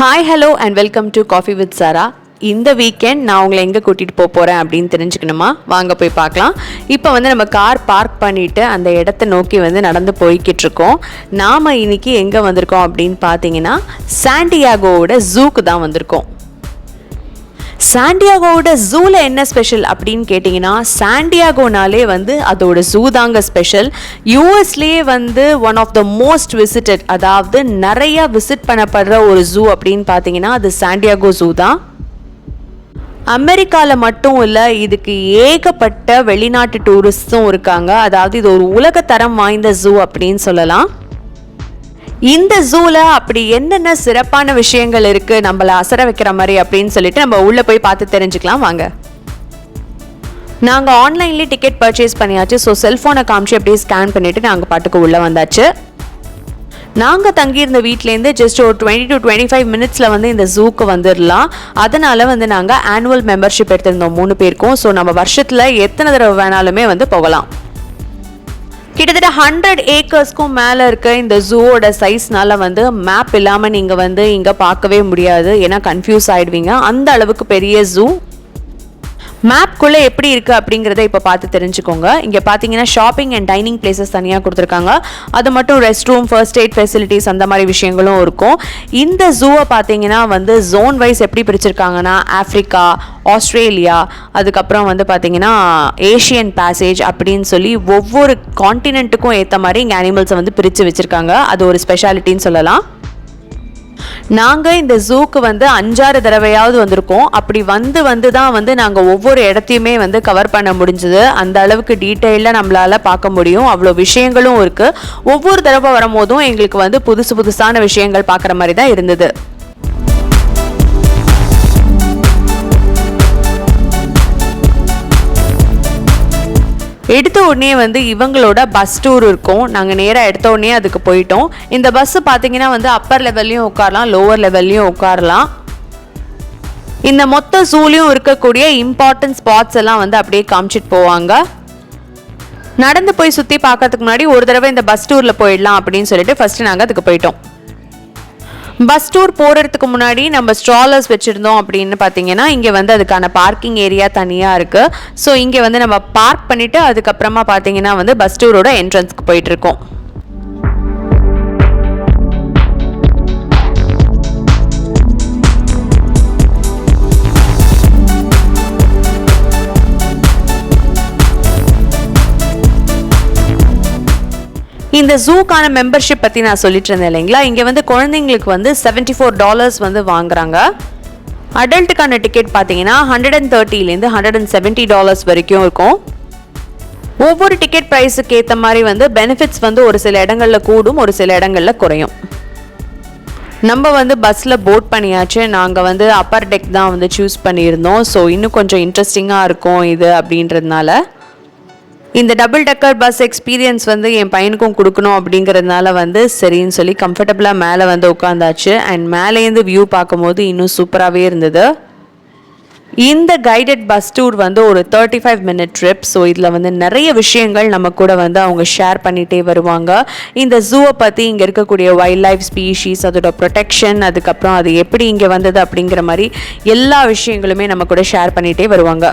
Hi hello and welcome to coffee with Sara இந்த weekend நான் உங்களை எங்கே கூட்டிகிட்டு போக போகிறேன் அப்படின்னு தெரிஞ்சுக்கணுமா? வாங்க போய் பார்க்கலாம். இப்போ வந்து நம்ம கார் பார்க் பண்ணிவிட்டு அந்த இடத்த நோக்கி வந்து நடந்து போய்கிட்டு இருக்கோம். நாம் இன்னைக்கு எங்கே வந்திருக்கோம் அப்படின்னு பார்த்தீங்கன்னா சாண்டியாகோவோட ஜூக்கு தான் வந்திருக்கோம். சாண்டியாகோவோட ஜூவில் என்ன ஸ்பெஷல் அப்படின்னு கேட்டிங்கன்னா சாண்டியாகோனாலே வந்து அதோட ஜூ தாங்க ஸ்பெஷல் யூஎஸ்லேயே வந்து one of the most visited அதாவது நிறையா விசிட் பண்ணப்படுற ஒரு ஜூ அப்படின்னு பார்த்தீங்கன்னா அது சாண்டியாகோ ஜூ தான். அமெரிக்காவில் மட்டும் இல்லை இதுக்கு ஏகப்பட்ட வெளிநாட்டு டூரிஸ்ட்டும் இருக்காங்க. அதாவது இது ஒரு உலகத்தரம் வாய்ந்த ஜூ அப்படின்னு சொல்லலாம். இந்த ஜூல அப்படி என்னென்ன சிறப்பான விஷயங்கள் இருக்கு? நம்மள அசர வைக்கிற மாதிரி அப்படின்னு சொல்லிட்டு நம்ம உள்ள போய் பார்த்து தெரிஞ்சுக்கலாம். வாங்க. நாங்கள் ஆன்லைன்லேயே டிக்கெட் பர்ச்சேஸ் பண்ணியாச்சு. ஸோ செல்ஃபோனை காமிச்சு அப்படியே ஸ்கேன் பண்ணிட்டு நாங்கள் பாட்டுக்கு உள்ளே வந்தாச்சு. நாங்கள் தங்கியிருந்த வீட்லேருந்து ஜஸ்ட் ஒரு டுவெண்ட்டி டு டுவெண்ட்டி ஃபைவ் மினிட்ஸில் வந்து இந்த ஜூக்கு வந்துடலாம் அதனால் வந்து நாங்கள் ஆனுவல் மெம்பர்ஷிப் எடுத்திருந்தோம் மூணு பேருக்கும். ஸோ நம்ம வருஷத்தில் எத்தனை தடவை வேணாலுமே வந்து போகலாம். கிட்டத்தட்ட ஹண்ட்ரட் ஏக்கர்ஸ்க்கும் மேலே இருக்க இந்த ஜூவோட சைஸ்னால வந்து மேப் இல்லாமல் நீங்கள் வந்து இங்கே பார்க்கவே முடியாது. ஏன்னா கன்ஃபியூஸ் ஆயிடுவீங்க. அந்த அளவுக்கு பெரிய ஜூ மேப்குள்ளே எப்படி இருக்குது அப்படிங்கிறத இப்போ பார்த்து தெரிஞ்சுக்கோங்க. இங்கே பார்த்தீங்கன்னா ஷாப்பிங் அண்ட் டைனிங் பிளேசஸ் தனியாக கொடுத்துருக்காங்க. அது மட்டும் rest room first aid facilities அந்த மாதிரி விஷயங்களும் இருக்கும். இந்த ஜூவை பார்த்தீங்கன்னா வந்து ஜோன் வைஸ் எப்படி பிரிச்சிருக்காங்கன்னா ஆஃப்ரிக்கா ஆஸ்திரேலியா அதுக்கப்புறம் வந்து பார்த்தீங்கன்னா ஏஷியன் பேசேஜ் அப்படின்னு சொல்லி ஒவ்வொரு கான்டினென்ட்டுக்கும் ஏற்ற மாதிரி இங்கே அனிமல்ஸை வந்து பிரித்து வச்சுருக்காங்க. அது ஒரு ஸ்பெஷாலிட்டின்னு சொல்லலாம். நாங்கள் இந்த ஜூக்கு வந்து அஞ்சாறு தடவையாவது வந்திருக்கோம். அப்படி வந்து வந்து தான் வந்து நாங்கள் ஒவ்வொரு இடத்தையுமே வந்து கவர் பண்ண முடிஞ்சது. அந்த அளவுக்கு டீட்டெயிலாக நம்மளால் பார்க்க முடியும். அவ்வளோ விஷயங்களும் இருக்குது ஒவ்வொரு தடவை வரும்போதும் எங்களுக்கு வந்து புதுசு புதுசான விஷயங்கள் பார்க்குற மாதிரி தான் இருந்தது. எடுத்த உடனே வந்து இவங்களோட பஸ் டூர் இருக்கும். நாங்கள் நேராக எடுத்த உடனே அதுக்கு போயிட்டோம். இந்த பஸ்ஸு பார்த்தீங்கன்னா வந்து அப்பர் லெவல்லையும் உட்காரலாம் லோவர் லெவல்லையும் உட்காரலாம். இந்த மொத்த ஜூலையும் இருக்கக்கூடிய இம்பார்ட்டன்ட் ஸ்பாட்ஸ் எல்லாம் வந்து அப்படியே காமிச்சிட்டு போவாங்க. நடந்து போய் சுற்றி பார்க்கறதுக்கு முன்னாடி ஒரு தடவை இந்த பஸ் டூரில் போயிடலாம் அப்படின்னு சொல்லிட்டு ஃபஸ்ட்டு நாங்கள் அதுக்கு போயிட்டோம். பஸ் டூர் போகிறதுக்கு முன்னாடி நம்ம ஸ்ட்ராலர்ஸ் வச்சுருந்தோம் அப்படின்னு பார்த்தீங்கன்னா இங்கே வந்து அதுக்கான பார்க்கிங் ஏரியா தனியாக இருக்குது ஸோ இங்கே வந்து நம்ம பார்க் பண்ணிவிட்டு அதுக்கப்புறமா பார்த்தீங்கன்னா வந்து பஸ் டூரோட என்ட்ரன்ஸ்க்கு போயிட்டுருக்கோம் இந்த ஜூக்கான மெம்பர்ஷிப் பற்றி நான் சொல்லிட்டு இருந்தேன் இல்லைங்களா? இங்கே வந்து குழந்தைங்களுக்கு வந்து செவன்ட்டி ஃபோர் டாலர்ஸ் வந்து வாங்குறாங்க. அடல்ட்டுக்கான டிக்கெட் பார்த்தீங்கன்னா ஹண்ட்ரட் அண்ட் தேர்ட்டிலேருந்து ஹண்ட்ரட் அண்ட் செவன்ட்டி டாலர்ஸ் வரைக்கும் இருக்கும். ஒவ்வொரு டிக்கெட் ப்ரைஸுக்கு ஏற்ற மாதிரி வந்து பெனிஃபிட்ஸ் வந்து ஒரு சில இடங்களில் கூடும் ஒரு சில இடங்களில் குறையும். நம்ம வந்து பஸ்ஸில் போட் பண்ணியாச்சு. நாங்கள் வந்து அப்பர் டெக் தான் வந்து சூஸ் பண்ணியிருந்தோம். ஸோ இன்னும் கொஞ்சம் இன்ட்ரெஸ்டிங்காக இருக்கும் இது அப்படின்றதுனால. இந்த டபுள் டக்கர் பஸ் எக்ஸ்பீரியன்ஸ் வந்து என் பையனுக்கும் கொடுக்கணும் அப்படிங்கிறதுனால வந்து சரின்னு சொல்லி கம்ஃபர்டபுளாக மேலே வந்து உட்காந்தாச்சு அண்ட் மேலேருந்து வியூ பார்க்கும்போது இன்னும் சூப்பராகவே இருந்தது. இந்த கைடட் பஸ் டூர் வந்து ஒரு thirty five minute trip so இதில் வந்து நிறைய விஷயங்கள் நம்ம கூட வந்து அவங்க ஷேர் பண்ணிகிட்டே வருவாங்க. இந்த ஜூவை பற்றி இங்கே இருக்கக்கூடிய வைல்ட் லைஃப் ஸ்பீஷீஸ் அதோட ப்ரொடெக்ஷன் அதுக்கப்புறம் அது எப்படி இங்கே வந்தது அப்படிங்கிற மாதிரி எல்லா விஷயங்களுமே நம்ம கூட ஷேர் பண்ணிகிட்டே வருவாங்க.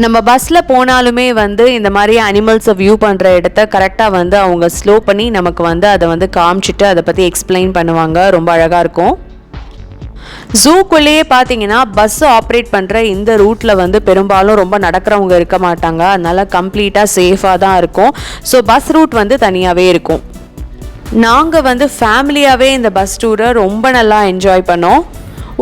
நம்ம பஸ்ஸில் போனாலுமே வந்து இந்த மாதிரி அனிமல்ஸை வியூ பண்ணுற இடத்த கரெக்டாக வந்து அவங்க ஸ்லோ பண்ணி நமக்கு வந்து அதை வந்து காமிச்சிட்டு அதை பற்றி எக்ஸ்பிளைன் பண்ணுவாங்க. ரொம்ப அழகாக இருக்கும். ஜூக்குள்ளேயே பார்த்தீங்கன்னா பஸ் ஆப்ரேட் பண்ணுற இந்த ரூட்டில் வந்து பெரும்பாலும் ரொம்ப நடக்கிறவங்க இருக்க மாட்டாங்க. அதனால் கம்ப்ளீட்டாக சேஃபாக தான் இருக்கும். ஸோ பஸ் ரூட் வந்து தனியாகவே இருக்கும். நாங்கள் வந்து ஃபேமிலியாகவே இந்த பஸ் டூரை ரொம்ப நல்லா என்ஜாய் பண்ணோம்.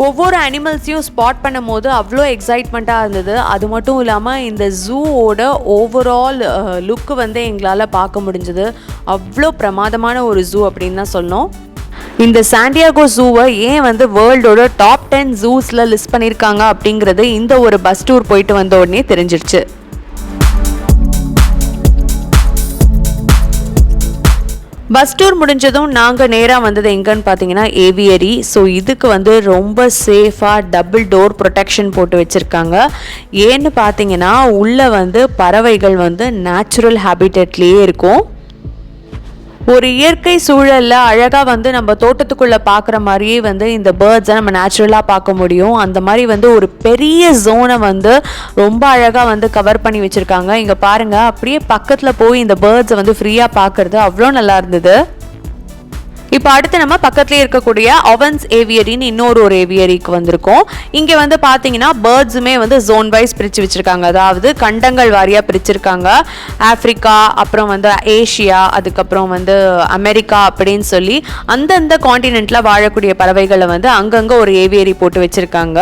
ஒவ்வொரு அனிமல்ஸையும் ஸ்பாட் பண்ணும் போது அவ்வளோ எக்ஸைட்மெண்ட்டாக இருந்தது. அது மட்டும் இல்லாமல் இந்த ஜூவோட ஓவரால் லுக்கு வந்து எங்களால் பார்க்க முடிஞ்சது. அவ்வளோ பிரமாதமான ஒரு ஜூ அப்படின்னு தான் சொன்னோம் இந்த சாண்டியாகோ ஜூவை ஏன் வந்து வேர்ல்டோட டாப் டென் ஜூஸில் லிஸ்ட் பண்ணியிருக்காங்க அப்படிங்கிறது இந்த ஒரு பஸ் டூர் போயிட்டு வந்த உடனே தெரிஞ்சிருச்சு. பஸ் டூர் முடிஞ்சதும் நாங்கள் நேராக வந்தது எங்கன்னு பார்த்தீங்கன்னா ஏவியரி. ஸோ இதுக்கு வந்து ரொம்ப சேஃபாக டபுள் டோர் ப்ரொடெக்ஷன் போட்டு வச்சுருக்காங்க. ஏன்னு பார்த்தீங்கன்னா உள்ளே வந்து பறவைகள் வந்து நேச்சுரல் ஹேபிட்டட்லேயே இருக்கும். ஒரு இயற்கை சூழலில் அழகாக வந்து நம்ம தோட்டத்துக்குள்ளே பார்க்குற மாதிரியே வந்து இந்த பேர்ட்ஸை நம்ம நேச்சுரலாக பார்க்க முடியும். அந்த மாதிரி வந்து ஒரு பெரிய ஜோனை வந்து ரொம்ப அழகாக வந்து கவர் பண்ணி வச்சுருக்காங்க. இங்கே பாருங்கள் அப்படியே பக்கத்தில் போய் இந்த பேர்ட்ஸை வந்து ஃப்ரீயாக பார்க்குறது அவ்வளோ நல்லா இருந்தது. இப்போ அடுத்து நம்ம பக்கத்துலேயே இருக்கக்கூடிய அவன்ஸ் ஏவியரின்னு இன்னொரு ஒரு ஏவியரிக்கு வந்திருக்கோம். இங்கே வந்து பார்த்தீங்கன்னா பேர்ட்ஸுமே வந்து ஜோன் வைஸ் பிரித்து வச்சுருக்காங்க. அதாவது கண்டங்கள் வாரியாக பிரிச்சிருக்காங்க. ஆஃப்ரிக்கா அப்புறம் வந்து ஏஷியா அதுக்கப்புறம் வந்து அமெரிக்கா அப்படின்னு சொல்லி அந்தந்த காண்டினெண்ட்டில் வாழக்கூடிய பறவைகளை வந்து அங்கங்கே ஒரு ஏவியரி போட்டு வச்சுருக்காங்க.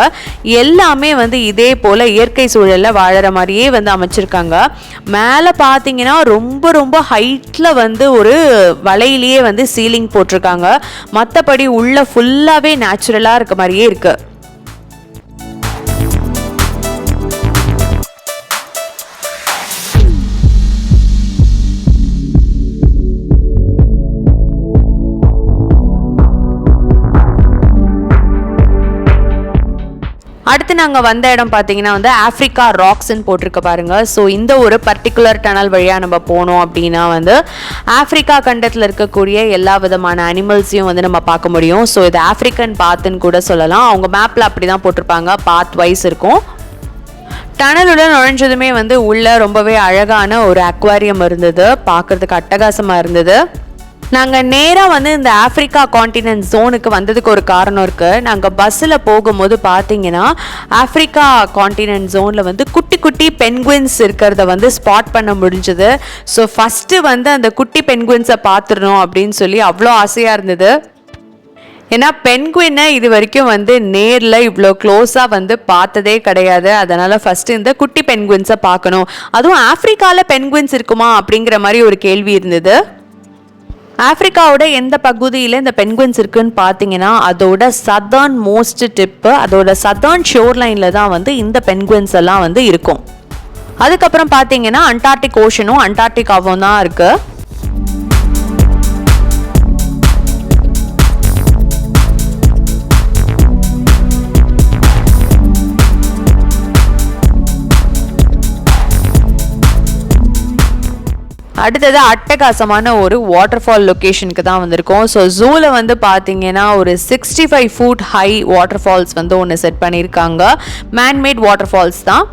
எல்லாமே வந்து இதே போல் இயற்கை சூழலில் வாழற மாதிரியே வந்து அமைச்சிருக்காங்க. மேலே பார்த்தீங்கன்னா ரொம்ப ரொம்ப ஹைட்டில் வந்து ஒரு வலையிலேயே வந்து சீலிங் போட்டிருக்காங்க. மற்றபடி உள்ள ஃபுல்லாகவே நேச்சுரலாக இருக்க மாதிரியே இருக்கு. அடுத்து நாங்கள் வந்த இடம் பார்த்தீங்கன்னா வந்து ஆஃப்ரிக்கா ராக்ஸ்ன்னு போட்டிருக்க பாருங்க. ஸோ இந்த ஒரு பர்டிகுலர் டனல் வழியாக நம்ம போனோம் அப்படின்னா வந்து ஆஃப்ரிக்கா கண்டத்தில் இருக்கக்கூடிய எல்லா விதமான அனிமல்ஸையும் வந்து நம்ம பார்க்க முடியும். ஸோ இது ஆஃப்ரிக்கன் பாத்துன்னு கூட சொல்லலாம். அவங்க மேப்பில் அப்படி தான் போட்டிருப்பாங்க. பாத் வைஸ் இருக்கும். டனலுடன் நுழைஞ்சதுமே வந்து உள்ள ரொம்பவே அழகான ஒரு அக்வாரியம் இருந்தது. பார்க்கறதுக்கு அட்டகாசமாக இருந்தது. நாங்கள் நேராக வந்து இந்த ஆஃப்ரிக்கா காண்டினென்ட் ஜோனுக்கு வந்ததுக்கு ஒரு காரணம் இருக்குது நாங்கள் பஸ்ஸில் போகும்போது பார்த்தீங்கன்னா ஆஃப்ரிக்கா காண்டினென்ட் ஜோனில் வந்து குட்டி குட்டி பென்குயின்ஸ் இருக்கிறத வந்து ஸ்பாட் பண்ண முடிஞ்சது. ஸோ ஃபஸ்ட்டு வந்து அந்த குட்டி பென்குவின்ஸை பார்த்துடணும் அப்படின்னு சொல்லி அவ்வளோ ஆசையாக இருந்தது. ஏன்னா பென்குயினை இது வரைக்கும் வந்து நேரில் இவ்வளோ க்ளோஸாக வந்து பார்த்ததே கிடையாது. அதனால் ஃபஸ்ட்டு இந்த குட்டி பென்குவின்ஸை பார்க்கணும். அதுவும் ஆஃப்ரிக்காவில் பென்குயின்ஸ் இருக்குமா அப்படிங்கிற மாதிரி ஒரு கேள்வி இருந்தது. ஆப்பிரிக்காவோட எந்த பகுதியில் இந்த பென்குவின்ஸ் இருக்குன்னு பார்த்தீங்கன்னா அதோட சதர்ன் மோஸ்ட் டிப்பு அதோட சதர்ன் ஷோர் லைனில் தான் வந்து இந்த பென்குவின்ஸ் எல்லாம் வந்து இருக்கும். அதுக்கப்புறம் பார்த்தீங்கன்னா அண்டார்டிக் ஓஷனும் அண்டார்டிகாவும் தான் இருக்குது அடுத்தது அட்டகாசமான ஒரு வாட்டர் ஃபால் லொக்கேஷனுக்கு தான் வந்திருக்கோம். ஸோ ஜூவில் வந்து பார்த்தீங்கன்னா ஒரு sixty five foot high water falls வந்து ஒன்று செட் பண்ணியிருக்காங்க மேன்மேட் வாட்டர் ஃபால்ஸ் தான்.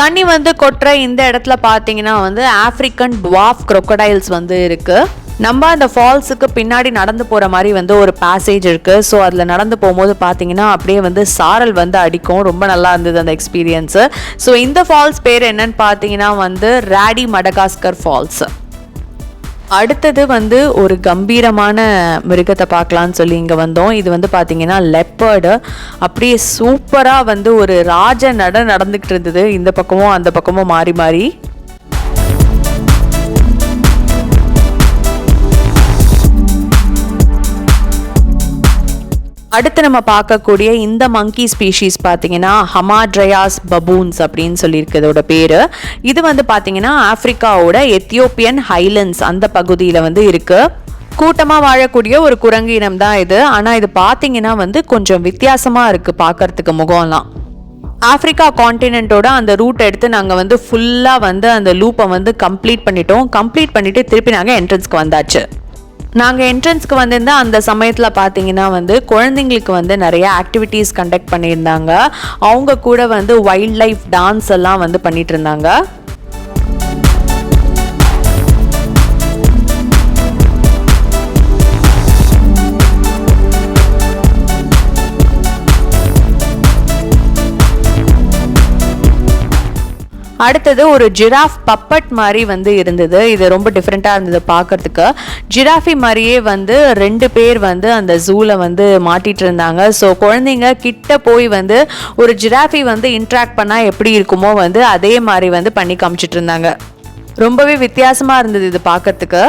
தண்ணி வந்து கொட்டுற இந்த இடத்துல பார்த்தீங்கன்னா வந்து ஆஃப்ரிக்கன் டுவாஃப் க்ரொக்கடைல்ஸ் வந்து இருக்குது நம்ம அந்த ஃபால்ஸுக்கு பின்னாடி நடந்து போகிற மாதிரி வந்து ஒரு பேசேஜ் இருக்குது ஸோ அதில் நடந்து போகும்போது பார்த்தீங்கன்னா அப்படியே வந்து சாரல் வந்து அடிக்கும். ரொம்ப நல்லா இருந்தது அந்த எக்ஸ்பீரியன்ஸு ஸோ இந்த ஃபால்ஸ் பேர் என்னன்னு பார்த்தீங்கன்னா வந்து ரேடி மடகாஸ்கர் ஃபால்ஸ் அடுத்தது வந்து ஒரு கம்பீரமான மிருகத்தை பார்க்கலான்னு சொல்லி இங்கே வந்தோம். இது வந்து பார்த்தீங்கன்னா லெப்பர்டு அப்படியே சூப்பராக வந்து ஒரு ராஜ நட நடந்துக்கிட்டு இருந்தது. இந்த பக்கமும் அந்த பக்கமும் மாறி மாறி. அடுத்து நம்ம பார்க்கக்கூடிய இந்த மங்கி ஸ்பீஷீஸ் பார்த்தீங்கன்னா ஹமாட்ரயாஸ் பபூன்ஸ் அப்படின்னு சொல்லியிருக்கு இதோட பேர். இது வந்து பார்த்தீங்கன்னா ஆப்பிரிக்காவோட எத்தியோப்பியன் ஹைலண்ட்ஸ் அந்த பகுதியில் வந்து இருக்கு. கூட்டமாக வாழக்கூடிய ஒரு குரங்கு இனம் தான் இது. ஆனால் இது பார்த்தீங்கன்னா வந்து கொஞ்சம் வித்தியாசமாக இருக்குது பார்க்கறதுக்கு முகம்லாம். ஆப்பிரிக்கா காண்டினென்ட்டோட அந்த ரூட் எடுத்து நாங்கள் வந்து ஃபுல்லாக வந்து அந்த லூப்பை வந்து கம்ப்ளீட் பண்ணிட்டோம். கம்ப்ளீட் பண்ணிவிட்டு திருப்பி நாங்கள் என்ட்ரன்ஸ்க்கு வந்தாச்சு. நாங்கள் என்ட்ரன்ஸ்க்கு வந்திருந்தா அந்த சமயத்தில் பார்த்தீங்கன்னா வந்து குழந்தைங்களுக்கு வந்து நிறைய ஆக்டிவிட்டீஸ் கண்டக்ட் பண்ணியிருந்தாங்க. அவங்க கூட வந்து வைல்ட் லைஃப் டான்ஸ் எல்லாம் வந்து பண்ணிட்டு இருந்தாங்க. அடுத்தது ஒரு ஜிராஃப் பப்பட் மாதிரி வந்து இருந்தது. இது ரொம்ப டிஃப்ரெண்ட்டாக இருந்தது பார்க்கறதுக்கு. ஜிராஃபி மாதிரியே வந்து ரெண்டு பேர் வந்து அந்த ஜூவில் வந்து மாட்டிகிட்டு இருந்தாங்க. ஸோ குழந்தைங்க கிட்ட போய் வந்து ஒரு ஜிராஃபி வந்து இன்ட்ராக்ட் பண்ணால் எப்படி இருக்குமோ வந்து அதே மாதிரி வந்து பண்ணி காமிச்சிட்டு இருந்தாங்க. ரொம்பவே வித்தியாசமாக இருந்தது இது பார்க்கறதுக்கு.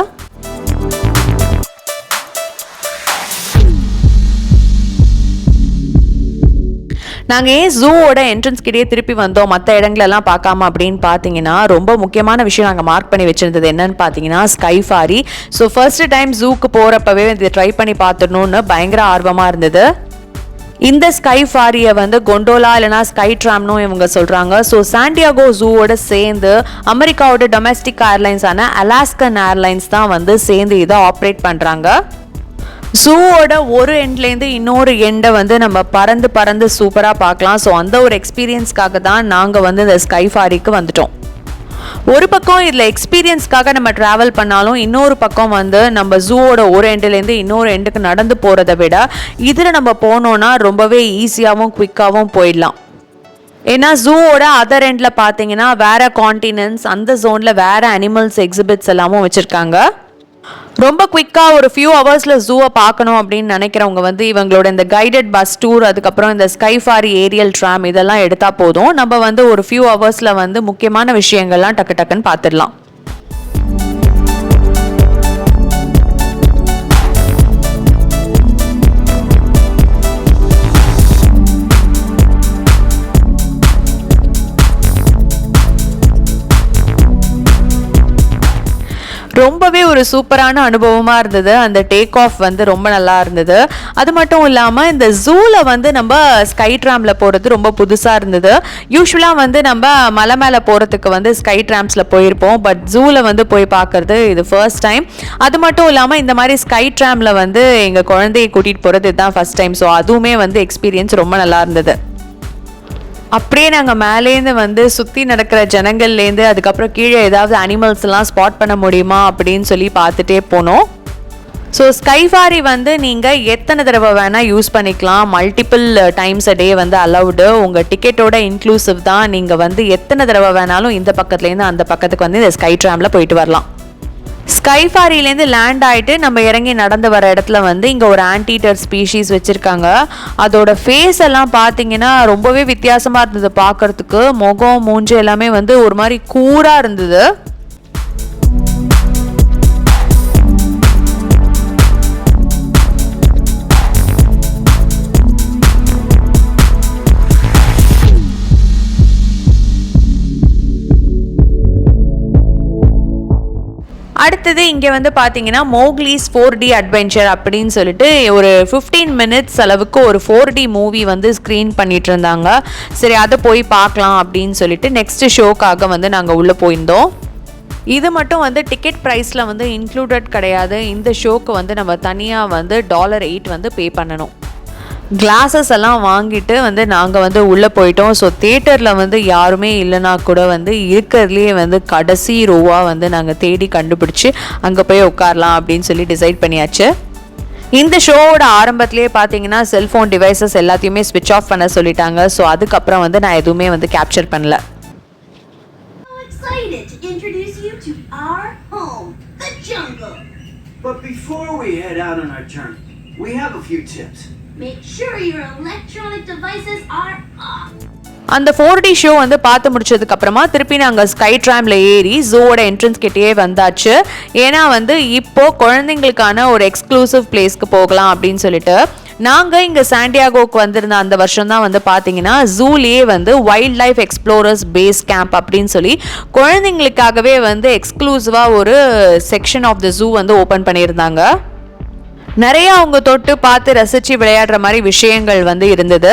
நாங்கள் ஏன் ஜூவோட என்ட்ரன்ஸ் கிட்டே திருப்பி வந்தோம்? மற்ற இடங்களெல்லாம் பார்க்காம அப்படின்னு பார்த்தீங்கன்னா ரொம்ப முக்கியமான விஷயம் நாங்கள் மார்க் பண்ணி வச்சிருந்தது என்னன்னு பார்த்தீங்கன்னா Skyfari so first time ஜூக்கு போகிறப்பவே இதை ட்ரை பண்ணி பார்த்துடணும்னு பயங்கர ஆர்வமாக இருந்தது. இந்த ஸ்கை ஃபாரியை வந்து கொண்டோலா இல்லைனா ஸ்கை ட்ராம்னும் இவங்க சொல்கிறாங்க ஸோ சாண்டியாகோ ஜூவோட சேர்ந்து அமெரிக்காவோட டொமஸ்டிக் ஏர்லைன்ஸான அலாஸ்கன் ஏர்லைன்ஸ் தான் வந்து சேர்ந்து இதை ஆப்ரேட் பண்ணுறாங்க ஜூவோட ஒரு எண்ட்லேருந்து இன்னொரு எண்டை வந்து நம்ம பறந்து பறந்து சூப்பராக பார்க்கலாம். ஸோ அந்த ஒரு எக்ஸ்பீரியன்ஸ்க்காக தான் நாங்கள் வந்து இந்த ஸ்கை ஃபாரிக்கு வந்துட்டோம். ஒரு பக்கம் இதில் எக்ஸ்பீரியன்ஸ்க்காக நம்ம ட்ராவல் பண்ணாலும் இன்னொரு பக்கம் வந்து நம்ம ஜூவோட ஒரு எண்டுலேருந்து இன்னொரு எண்டுக்கு நடந்து போகிறத விட இதில் நம்ம போனோன்னா ரொம்பவே ஈஸியாகவும் குயிக்காகவும் போயிடலாம். ஏன்னா ஜூவோட அதர் எண்டில் பார்த்தீங்கன்னா வேறு காண்டினென்ட்ஸ் அந்த ஜோனில் வேறு அனிமல்ஸ் எக்ஸிபிட்ஸ் எல்லாமும் வச்சுருக்காங்க. ரொம்ப குயிக்காக ஒரு ஃபியூ ஹவர்ஸில் ஜூவை பார்க்கணும் அப்படின்னு நினைக்கிறவங்க வந்து இவங்களோட இந்த கைடட் பஸ் டூர் அதுக்கப்புறம் இந்த ஸ்கைஃபாரி ஏரியல் ட்ராம் இதெல்லாம் எடுத்தால் போதும். நம்ம வந்து ஒரு ஃபியூ ஹவர்ஸில் வந்து முக்கியமான விஷயங்கள்லாம் டக்கு டக்குன்னு பார்த்துடலாம். ஒரு சூப்பரான அனுபவமாக இருந்தது. அந்த டேக் ஆஃப் வந்து ரொம்ப நல்லா இருந்தது. அது மட்டும் இல்லாமல் இந்த ஜூவில் வந்து நம்ம ஸ்கை ட்ராமில் போகிறது ரொம்ப புதுசாக இருந்தது. யூஸ்வலாக வந்து நம்ம மலை மேலே போகிறதுக்கு வந்து ஸ்கை ட்ராம்ஸில் போயிருப்போம். பட் ஜூவில் வந்து போய் பார்க்குறது இது ஃபர்ஸ்ட் டைம் அது மட்டும் இல்லாமல் இந்த மாதிரி ஸ்கை ட்ராமில் வந்து எங்கள் குழந்தையை கூட்டிகிட்டு போகிறது இதுதான் ஃபஸ்ட் டைம் ஸோ அதுவுமே வந்து எக்ஸ்பீரியன்ஸ் ரொம்ப நல்லா இருந்தது. அப்படியே நாங்கள் மேலேருந்து வந்து சுற்றி நடக்கிற ஜனங்கள்லேருந்து அதுக்கப்புறம் கீழே ஏதாவது அனிமல்ஸ்லாம் ஸ்பாட் பண்ண முடியுமா அப்படின்னு சொல்லி பார்த்துட்டே போனோம். ஸோ ஸ்கைஃபாரி வந்து நீங்கள் எத்தனை தடவை வேணால் யூஸ் பண்ணிக்கலாம். மல்டிபிள் டைம்ஸ் அ டே வந்து அலவுடு உங்கள் டிக்கெட்டோட இன்க்ளூசிவ் தான். நீங்கள் வந்து எத்தனை தடவை வேணாலும் இந்த பக்கத்துலேருந்து அந்த பக்கத்துக்கு வந்து இந்த ஸ்கை ட்ராமில் போயிட்டு வரலாம். ஸ்கைஃபாரிலேருந்து லேண்ட் ஆகிட்டு நம்ம இறங்கி நடந்து வர இடத்துல வந்து இங்கே ஒரு ஆன்டீட்டர் ஸ்பீஷீஸ் வச்சுருக்காங்க. அதோட ஃபேஸ் எல்லாம் பார்த்தீங்கன்னா ரொம்பவே வித்தியாசமாக இருந்தது பார்க்குறதுக்கு முகம் மூஞ்சு எல்லாமே வந்து ஒரு மாதிரி கூராக இருந்தது. அடுத்தது இங்கே வந்து பார்த்தீங்கன்னா மோக்லீஸ் ஃபோர் டி அட்வென்ச்சர் அப்படின்னு சொல்லிட்டு ஒரு ஃபிஃப்டீன் மினிட்ஸ் அளவுக்கு ஒரு ஃபோர் டி மூவி வந்து ஸ்க்ரீன் பண்ணிட்டு இருந்தாங்க. சரி அதை போய் பார்க்கலாம் அப்படின்னு சொல்லிட்டு நெக்ஸ்ட் ஷோக்காக வந்து நாங்கள் உள்ளே போயிருந்தோம். இது மட்டும் வந்து டிக்கெட் ப்ரைஸில் வந்து இன்க்ளூடட் கிடையாது. இந்த ஷோக்கு வந்து நம்ம தனியாக வந்து டாலர் எயிட் வந்து பே பண்ணணும். கிளாஸஸ் எல்லாம் வாங்கிட்டு வந்து நாங்கள் வந்து உள்ளே போயிட்டோம் ஸோ தேட்டரில் வந்து யாருமே இல்லைனா கூட வந்து இருக்கிறதுலேயே வந்து கடைசி ரோவாக வந்து நாங்கள் தேடி கண்டுபிடிச்சி அங்கே போய் உட்காரலாம் அப்படின்னு சொல்லி டிசைட் பண்ணியாச்சு இந்த ஷோவோட ஆரம்பத்திலேயே பார்த்தீங்கன்னா செல்ஃபோன் டிவைசஸ் எல்லாத்தையுமே ஸ்விட்ச் ஆஃப் பண்ண சொல்லிட்டாங்க ஸோ அதுக்கப்புறம் வந்து நான் எதுவுமே வந்து கேப்சர் பண்ணல. But before we head out on our journey, we have a few tips. Make sure your electronic devices are off. அந்த ஃபோர் டி ஷோ வந்து பார்த்து முடிச்சதுக்கு அப்புறமா திருப்பி நாங்கள் ஸ்கை ட்ராமில் ஏறி ஜூவோட என்ட்ரன்ஸ் கிட்டேயே வந்தாச்சு ஏன்னா வந்து இப்போ குழந்தைங்களுக்கான ஒரு எக்ஸ்க்ளூசிவ் பிளேஸ்க்கு போகலாம் அப்படின்னு சொல்லிட்டு நாங்கள் இங்கே சாண்டியாகோக்கு வந்திருந்த அந்த வருஷம் தான் வந்து பார்த்தீங்கன்னா ஜூலேயே வந்து wild life explorers base camp அப்படின்னு சொல்லி குழந்தைங்களுக்காகவே வந்து எக்ஸ்க்ளூசிவாக ஒரு செக்ஷன் ஆஃப் த ஜூ வந்து ஓப்பன் பண்ணியிருந்தாங்க நிறைய அவங்க தொட்டு பார்த்து ரசித்து விளையாடுற மாதிரி விஷயங்கள் வந்து இருந்தது.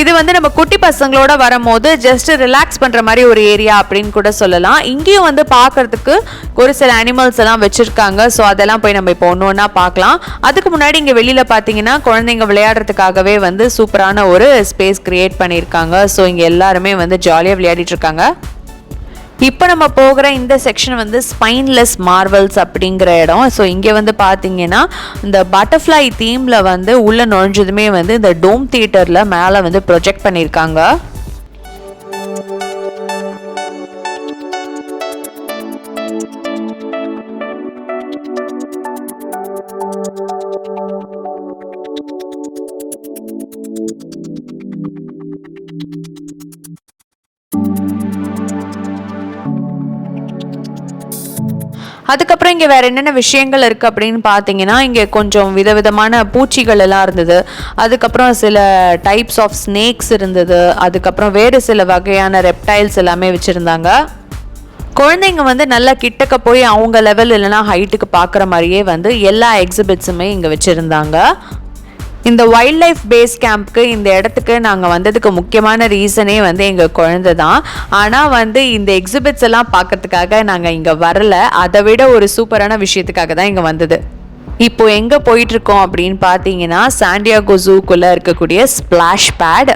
இது வந்து நம்ம குட்டி பசங்களோட வரும்போது ஜஸ்ட் ரிலாக்ஸ் பண்ணுற மாதிரி ஒரு ஏரியா அப்படின்னு கூட சொல்லலாம். இங்கேயும் வந்து பார்க்கறதுக்கு ஒரு சில அனிமல்ஸ் எல்லாம் வச்சுருக்காங்க. ஸோ அதெல்லாம் போய் நம்ம இப்போ ஒன்று ஒன்றா பார்க்கலாம். அதுக்கு முன்னாடி இங்கே வெளியில் பார்த்தீங்கன்னா குழந்தைங்க விளையாடுறதுக்காகவே வந்து சூப்பரான ஒரு ஸ்பேஸ் க்ரியேட் பண்ணியிருக்காங்க. ஸோ இங்கே எல்லாருமே வந்து ஜாலியாக விளையாடிட்டு இருக்காங்க. இப்போ நம்ம போகிற இந்த செக்ஷன் வந்து ஸ்பைன்லெஸ் மார்வல்ஸ் அப்படிங்கிற இடம். ஸோ இங்கே வந்து பார்த்தீங்கன்னா இந்த பட்டர்ஃப்ளை தீமில் வந்து உள்ளே நுழைஞ்சதுமே வந்து இந்த டோம் தியேட்டரில் மேலே வந்து ப்ரொஜெக்ட் பண்ணியிருக்காங்க அதுக்கப்புறம் இங்கே வேறு என்னென்ன விஷயங்கள் இருக்குது அப்படின்னு பார்த்தீங்கன்னா இங்கே கொஞ்சம் விதவிதமான பூச்சிகள் எல்லாம் இருந்தது. அதுக்கப்புறம் சில டைப்ஸ் ஆஃப் ஸ்னேக்ஸ் இருந்தது. அதுக்கப்புறம் வேறு சில வகையான ரெப்டைல்ஸ் எல்லாமே வச்சுருந்தாங்க. குழந்தைங்க வந்து நல்லா கிட்டக்க போய் அவங்க லெவல் இல்லைனா ஹைட்டுக்கு பார்க்குற மாதிரியே வந்து எல்லா எக்ஸிபிட்ஸுமே இங்கே வச்சுருந்தாங்க. இந்த வைல்ட் லைஃப் பேஸ் கேம்ப்க்கு இந்த இடத்துக்கு நாங்கள் வந்ததுக்கு முக்கியமான ரீசனே வந்து எங்கள் குழந்தை தான். ஆனால் வந்து இந்த எக்ஸிபிட்ஸ் எல்லாம் பார்க்கறதுக்காக நாங்கள் இங்கே வரல. அதை விட ஒரு சூப்பரான விஷயத்துக்காக தான் இங்கே வந்தது. இப்போ எங்கே போயிட்டுருக்கோம் அப்படின்னு பார்த்தீங்கன்னா சாண்டியாகோ ஜூக்குள்ளே இருக்கக்கூடிய ஸ்பிளாஷ் பேட்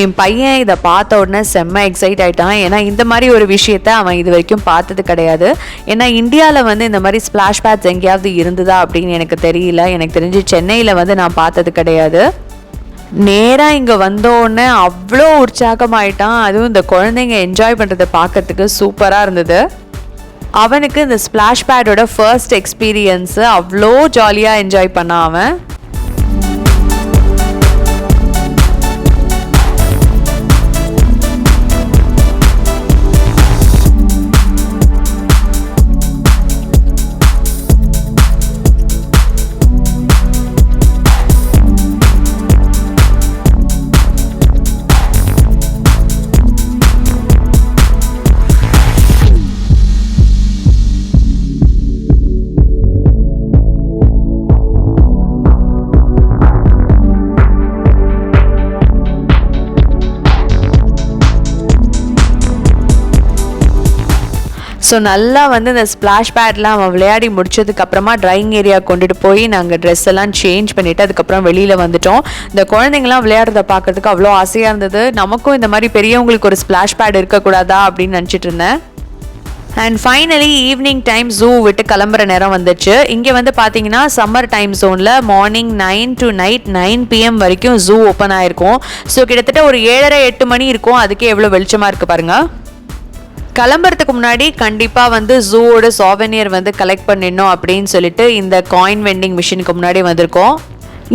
என் பையன் இதை பார்த்த உடனே செம்ம எக்ஸைட் ஆகிட்டான் ஏன்னா இந்த மாதிரி ஒரு விஷயத்த அவன் இது வரைக்கும் பார்த்தது கிடையாது. ஏன்னா இந்தியாவில் வந்து இந்த மாதிரி ஸ்பிளாஷ் பேட்ஸ் எங்கேயாவது இருந்ததா அப்படின்னு எனக்கு தெரியல. எனக்கு தெரிஞ்சு சென்னையில் வந்து நான் பார்த்தது கிடையாது. நேராக இங்கே வந்தோடனே அவ்வளோ உற்சாகமாயிட்டான். அதுவும் இந்த குழந்தைங்க என்ஜாய் பண்ணுறதை பார்க்கறதுக்கு சூப்பராக இருந்தது. அவனுக்கு இந்த ஸ்பிளாஷ் பேடோட ஃபர்ஸ்ட் எக்ஸ்பீரியன்ஸு அவ்வளோ ஜாலியாக என்ஜாய் பண்ணான் அவன். ஸோ நல்லா வந்து இந்த ஸ்ப்ளாஷ் பேட்லாம் அவன் விளையாடி முடிச்சதுக்கு அப்புறமா ட்ரையிங் ஏரியா கொண்டுட்டு போய் நாங்கள் ட்ரெஸ் எல்லாம் சேஞ்ச் பண்ணிவிட்டு அதுக்கப்புறம் வெளியில் வந்துட்டோம். இந்த குழந்தைங்களாம் விளையாடுறத பார்க்கறதுக்கு அவ்வளோ ஆசையாக இருந்தது. நமக்கும் இந்த மாதிரி பெரியவங்களுக்கு ஒரு ஸ்ப்ளாஷ் பேட் இருக்கக்கூடாதா அப்படின்னு நினச்சிட்டு இருந்தேன். And finally evening time zoo விட்டு கிளம்புற நேரம் வந்துச்சு. இங்கே வந்து பார்த்தீங்கன்னா சம்மர் டைம் ஜோனில் morning nine to night nine PM வரைக்கும் ஜூ ஓப்பன் ஆகிருக்கும் ஸோ கிட்டத்தட்ட ஒரு ஏழரை எட்டு மணி இருக்கும். அதுக்கே எவ்வளோ வெளிச்சமாக இருக்குது பாருங்கள் கிளம்புறதுக்கு முன்னாடி கண்டிப்பாக வந்து ஜூவோட சாவனியர் வந்து கலெக்ட் பண்ணிடணும் அப்படின்னு சொல்லிட்டு இந்த காயின் வெண்டிங் மிஷினுக்கு முன்னாடி வந்திருக்கோம்.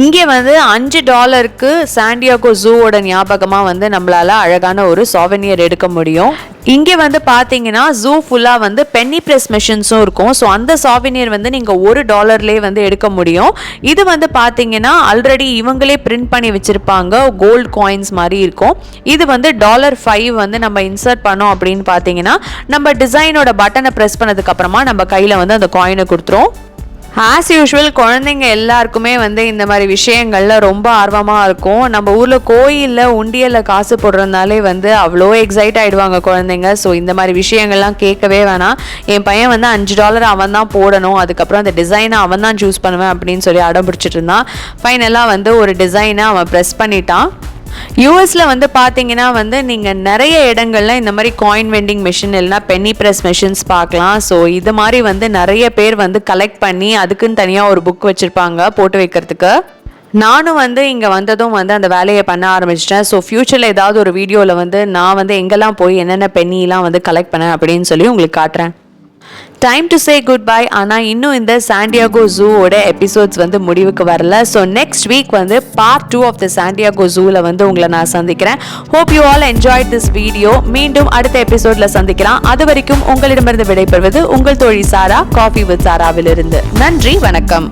இங்கே வந்து அஞ்சு டாலருக்கு சாண்டியாகோ ஜூவோட ஞாபகமாக வந்து நம்மளால அழகான ஒரு சாவனியர் எடுக்க முடியும். இங்கே வந்து பார்த்தீங்கன்னா ஜூ ஃபுல்லாக வந்து பென்னி ப்ரெஸ் மெஷின்ஸும் இருக்கும். ஸோ அந்த சாவினியர் வந்து நீங்கள் ஒரு டாலர்லேயே வந்து எடுக்க முடியும். இது வந்து பார்த்தீங்கன்னா ஆல்ரெடி இவங்களே பிரிண்ட் பண்ணி வச்சுருப்பாங்க. கோல்டு காயின்ஸ் மாதிரி இருக்கும். இது வந்து டாலர் ஃபைவ் வந்து நம்ம இன்சர்ட் பண்ணோம் அப்படின்னு பார்த்தீங்கன்னா நம்ம டிசைனோட பட்டனை ப்ரெஸ் பண்ணதுக்கப்புறமா நம்ம கையில் வந்து அந்த காயினை கொடுத்துரும். ஆஸ் யூஷுவல் குழந்தைங்க எல்லாருக்குமே வந்து இந்த மாதிரி விஷயங்கள்ல ரொம்ப ஆர்வமாக இருக்கும். நம்ம ஊரில் கோயிலில் உண்டியலில் காசு போடுறதுனாலே வந்து அவ்வளோ எக்ஸைட் ஆகிடுவாங்க குழந்தைங்க. ஸோ இந்த மாதிரி விஷயங்கள்லாம் கேட்கவே வேணாம். என் பையன் வந்து அஞ்சு டாலர் அவன் தான் போடணும். அதுக்கப்புறம் அந்த டிசைனை அவன் தான் சூஸ் பண்ணுவேன் அப்படின்னு சொல்லி அடம் பிடிச்சிட்டு இருந்தான். ஃபைனலாக வந்து ஒரு டிசைனை அவன் ப்ரெஸ் பண்ணிட்டான். யூஎஸில் வந்து பார்த்தீங்கன்னா வந்து நீங்கள் நிறைய இடங்கள்ல இந்த மாதிரி காயின் வெண்டிங் மிஷின் இல்லைனா பென்னி ப்ரெஸ் மிஷின்ஸ் பார்க்கலாம். ஸோ இது மாதிரி வந்து நிறைய பேர் வந்து கலெக்ட் பண்ணி அதுக்குன்னு தனியாக ஒரு புக் வச்சுருப்பாங்க போட்டு வைக்கிறதுக்கு. நானும் வந்து இங்கே வந்ததும் வந்து அந்த வேலையை பண்ண ஆரம்பிச்சிட்டேன். ஸோ ஃப்யூச்சரில் ஏதாவது ஒரு வீடியோவில் வந்து நான் வந்து எங்கெல்லாம் போய் என்னென்ன பெண்ணிலாம் வந்து கலெக்ட் பண்ணேன் அப்படின்னு சொல்லி உங்களுக்கு காட்டுறேன். Time to say good bye ஆனால் இன்னும் இந்த சாண்டியாகோ ஜூவோட எபிசோட்ஸ் வந்து முடிவுக்கு வரல. ஸோ நெக்ஸ்ட் வீக் வந்து part two of the San Diego ஜூவில் வந்து உங்களை நான் சந்திக்கிறேன். Hope you all enjoy this video மீண்டும் அடுத்த எபிசோடில் சந்திக்கலாம். அது வரைக்கும் உங்களிடமிருந்து விடைபெறுவது உங்கள் தோழி சாரா காஃபி வித் சாராவிலிருந்து. நன்றி வணக்கம்.